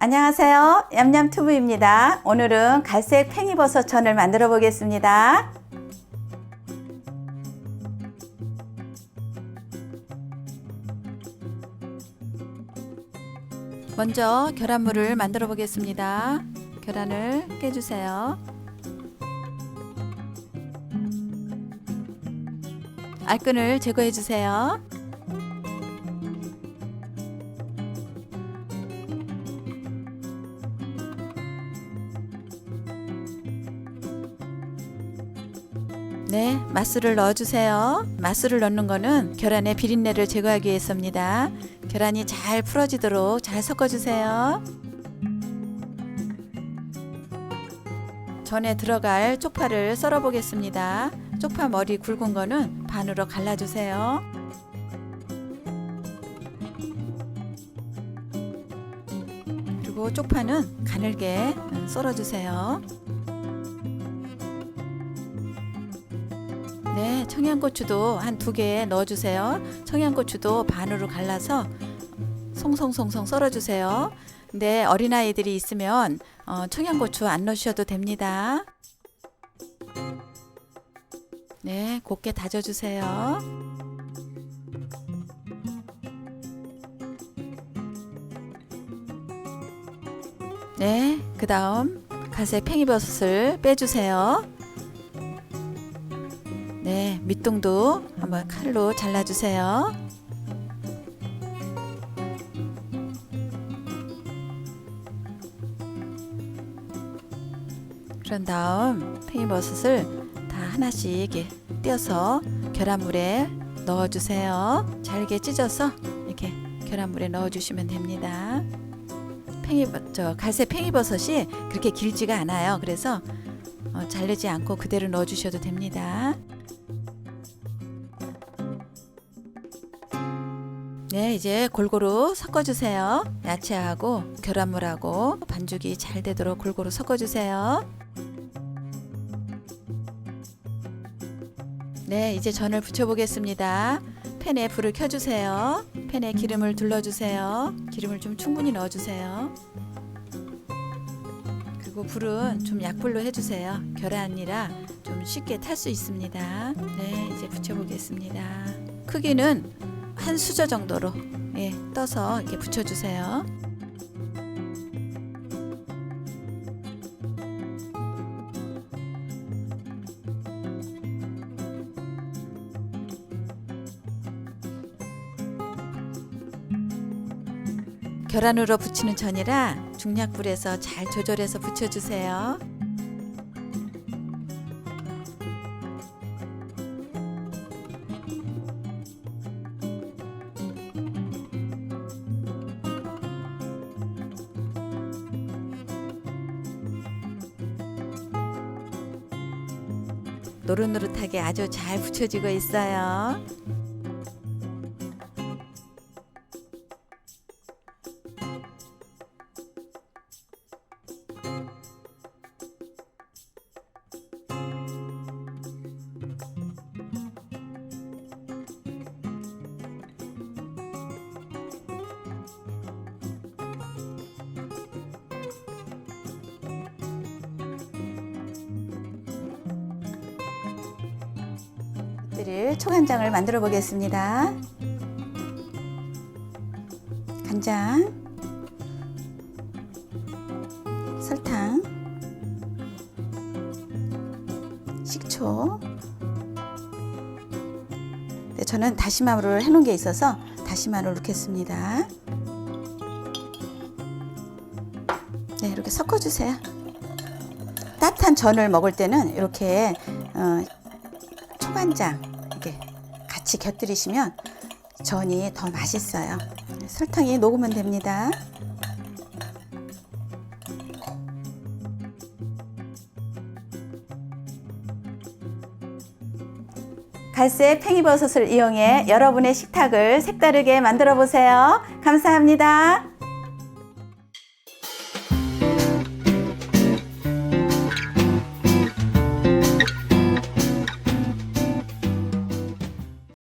안녕하세요. 얌얌튜브입니다. 오늘은 갈색 팽이버섯전을 만들어 보겠습니다. 먼저 계란물을 만들어 보겠습니다. 계란을 깨주세요. 알끈을 제거해 주세요. 네, 맛술을 넣어주세요. 맛술을 넣는 거는 계란의 비린내를 제거하기 위해서입니다. 계란이 잘 풀어지도록 잘 섞어주세요. 전에 들어갈 쪽파를 썰어 보겠습니다. 쪽파 머리 굵은 거는 반으로 갈라주세요. 그리고 쪽파는 가늘게 썰어주세요. 네, 청양고추도 한 두 개 넣어주세요. 청양고추도 반으로 갈라서 송송송송 썰어주세요. 근데 어린아이들이 있으면 어, 청양고추 안 넣으셔도 됩니다. 네, 곱게 다져주세요. 네, 그 다음 갈색 팽이버섯을 빼주세요. 네, 밑둥도 한번 칼로 잘라주세요. 그런 다음 팽이버섯을 다 하나씩 띄어서 계란물에 넣어주세요. 잘게 찢어서 이렇게 계란물에 넣어주시면 됩니다. 팽이 저 갈색 팽이버섯이 그렇게 길지가 않아요. 그래서 어, 자르지 않고 그대로 넣어주셔도 됩니다. 네, 이제 골고루 섞어주세요. 야채하고 계란물하고 반죽이 잘 되도록 골고루 섞어주세요. 네, 이제 전을 부쳐보겠습니다. 팬에 불을 켜주세요. 팬에 기름을 둘러주세요. 기름을 좀 충분히 넣어주세요. 그리고 불은 좀 약불로 해주세요. 계란이라 좀 쉽게 탈 수 있습니다. 네, 이제 부쳐보겠습니다. 크기는 한 수저 정도로 예, 떠서 이렇게 붙여주세요. 계란으로 붙이는 전이라 중약불에서 잘 조절해서 붙여주세요. 노릇노릇하게 아주 잘 붙여지고 있어요. 를 초간장을 만들어 보겠습니다. 간장, 설탕, 식초. 네, 저는 다시마를 해놓은 게 있어서 다시마를 넣겠습니다. 네, 이렇게 섞어주세요. 따뜻한 전을 먹을 때는 이렇게 어, 초간장 같이 곁들이시면 전이 더 맛있어요. 설탕이 녹으면 됩니다. 갈색 팽이버섯을 이용해 여러분의 식탁을 색다르게 만들어 보세요. 감사합니다.